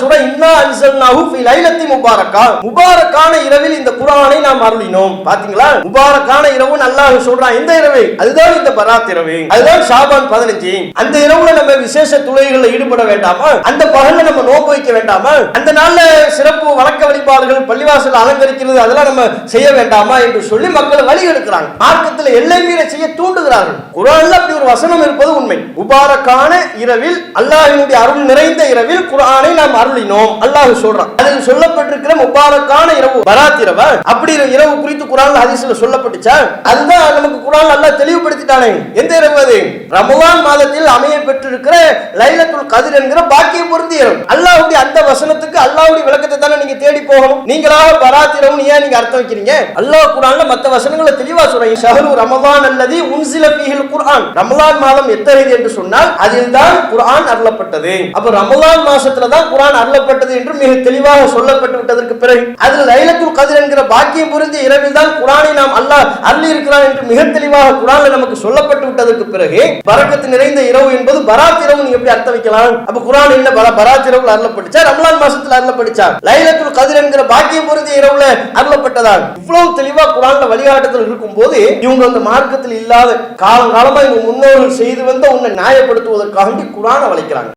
சொல்ற இன்னா அன்சல்னாஹு ஃபி லைலத்தி முபாரக்கா. முபாரக்கான இரவில் இந்த நாம் அருளினோம். பாத்தீங்களா? முபாரக்கான இரவு அல்லாஹ் சொல்றான். எந்த இரவு? அதுதான் இந்த பராத் இரவு. அதுதான் ஷாபான் 15 அந்த இரவுல நம்ம விசேஷ ஈடுபட வேண்டாமா? அந்த பகல்ல நம்ம வைக்க வேண்டாமா? அந்த நாள்ல சிறப்பு வழக்க வழிபாடுகள் பள்ளிவாசல் அலங்கரிக்கிறது அதெல்லாம் நம்ம செய்ய வேண்டாமா என்று சொல்லி மக்களை வழி எடுக்கிறாங்க. மார்க்கத்தில் எல்லை மீற செய்ய தூண்டுகிறார்கள். குரான்ல அப்படி ஒரு வசனம் இருப்பது உண்மை. முபாரக்கான இரவில் அல்லாஹ்வினுடைய அருள் நிறைந்த இரவில் குரானை நாம் அருளினோம். அல்லாஹ் சொல்றான். அதில் சொல்லப்பட்டிருக்கிற முபாரக்கான இரவு வராத்திரவ அப்படி இரவு குறித்து குரான் ஹதீஸ்ல சொல்லப்பட்டுச்சா? அதுதான் நமக்கு குரான் அல்லாஹ் தெளிவுபடுத்திட்டானே எந்த இரவு ரமலான் மாதத்தில் அமைய பெற்றிருக்கிற லைலத்துல் கதிர் என்கிற பாக்கியம் பொருந்திய அல்லாவுடைய அந்த வசனத்துக்கு அல்லாவுடைய விளக்கத்தை தானே நீங்க தேடி போகணும். நீங்களாக பராத் ஏன் நீங்க அர்த்தம் வைக்கிறீங்க? அல்லாஹ் குரான்ல மத்த வசனங்களை தெளிவா சொல்றீங்க. ஷஹரு ரமலான் அல்லது உன்சில ஃபீஹில் குர்ஆன். ரமலான் மாதம் எத்தகையது என்று சொன்னால் அதில் தான் குர்ஆன் அருளப்பட்டது. அப்ப ரமலான் மாசத்துல தான் குர்ஆன் அருளப்பட்டது என்று மிக தெளிவாக சொல்லப்பட்டு விட்டதற்கு பிறகு அதில் லைலத்துல் கதிர் என்கிற பாக்கியம் பொருந்திய இரவில் தான் குர்ஆனை நாம் அல்லாஹ் அருளி இருக்கிறான் என்று மிக தெளிவாக குர்ஆன்ல நமக்கு சொல்லப்பட்டு விட்டதற்கு பிறகு பரக்கத்து நிறைந்த இரவு என்பது பராத் இரவு நீங்க எப்படி அர்த்தம் வைக்கலாம்? அப்ப குரான் என்ன? பராத் இரவுல அருளப்பட்டுச்சா ரம்லான் மாசத்துல அருளப்பட்டுச்சா லைலத்துல் கதிர் என்கிற பாக்கியம் பொருந்திய இரவுல அருளப்பட்டதால். இவ்வளவு தெளிவா குரான்ல வழிகாட்டுதல் இருக்கும் போது இவங்க அந்த மார்க்கத்தில் இல்லாத காலம் காலமா இவங்க முன்னோர்கள் செய்து வந்த உன்னை நியாயப்படுத்துவதற்காக குரானை வளைக்கிறாங்க